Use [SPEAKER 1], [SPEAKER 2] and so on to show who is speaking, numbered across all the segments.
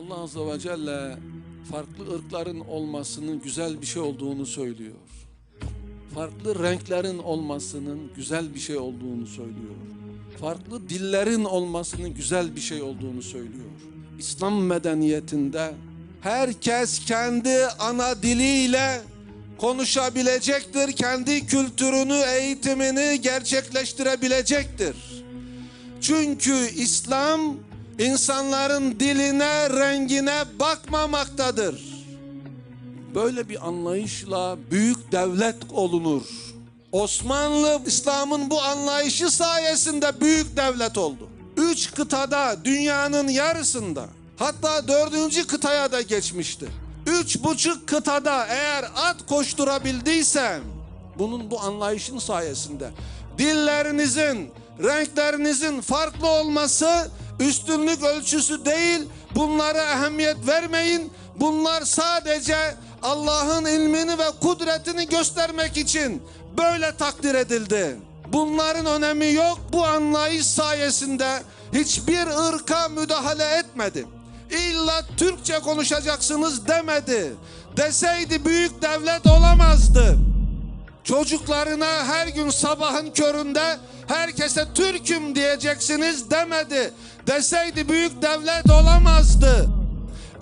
[SPEAKER 1] Allah Azze ve Celle farklı ırkların olmasının güzel bir şey olduğunu söylüyor. Farklı renklerin olmasının güzel bir şey olduğunu söylüyor. Farklı dillerin olmasının güzel bir şey olduğunu söylüyor. İslam medeniyetinde herkes kendi ana diliyle konuşabilecektir. Kendi kültürünü, eğitimini gerçekleştirebilecektir. Çünkü İslam insanların diline, rengine bakmamaktadır. Böyle bir anlayışla büyük devlet olunur. Osmanlı İslam'ın bu anlayışı sayesinde büyük devlet oldu. Üç kıtada dünyanın yarısında hatta dördüncü kıtaya da geçmişti. Üç buçuk kıtada eğer at koşturabildiysem bunun bu anlayışın sayesinde dillerinizin, renklerinizin farklı olması üstünlük ölçüsü değil. Bunlara ehemmiyet vermeyin. Bunlar sadece Allah'ın ilmini ve kudretini göstermek için böyle takdir edildi. Bunların önemi yok. Bu anlayış sayesinde hiçbir ırka müdahale etmedi. İlla Türkçe konuşacaksınız demedi. Deseydi büyük devlet olamazdı. Çocuklarına her gün sabahın köründe herkese Türk'üm diyeceksiniz demedi. Deseydi büyük devlet olamazdı.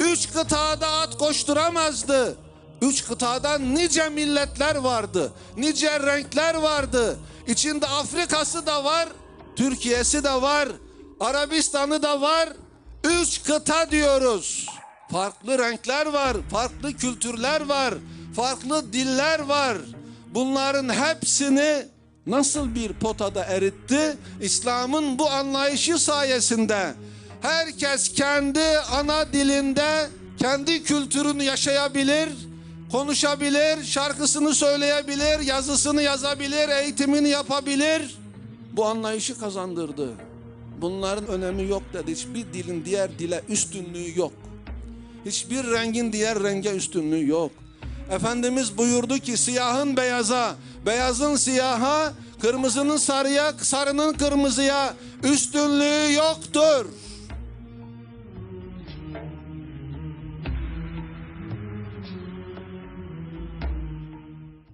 [SPEAKER 1] Üç kıtada at koşturamazdı. Üç kıtada nice milletler vardı. Nice renkler vardı. İçinde Afrika'sı da var. Türkiye'si de var. Arabistan'ı da var. Üç kıta diyoruz. Farklı renkler var. Farklı kültürler var. Farklı diller var. Bunların hepsini nasıl bir potada eritti? İslam'ın bu anlayışı sayesinde herkes kendi ana dilinde kendi kültürünü yaşayabilir, konuşabilir, şarkısını söyleyebilir, yazısını yazabilir, eğitimini yapabilir. Bu anlayışı kazandırdı. Bunların önemi yok dedi. Hiçbir dilin diğer dile üstünlüğü yok. Hiçbir rengin diğer renge üstünlüğü yok. Efendimiz buyurdu ki siyahın beyaza, beyazın siyaha, kırmızının sarıya, sarının kırmızıya üstünlüğü yoktur.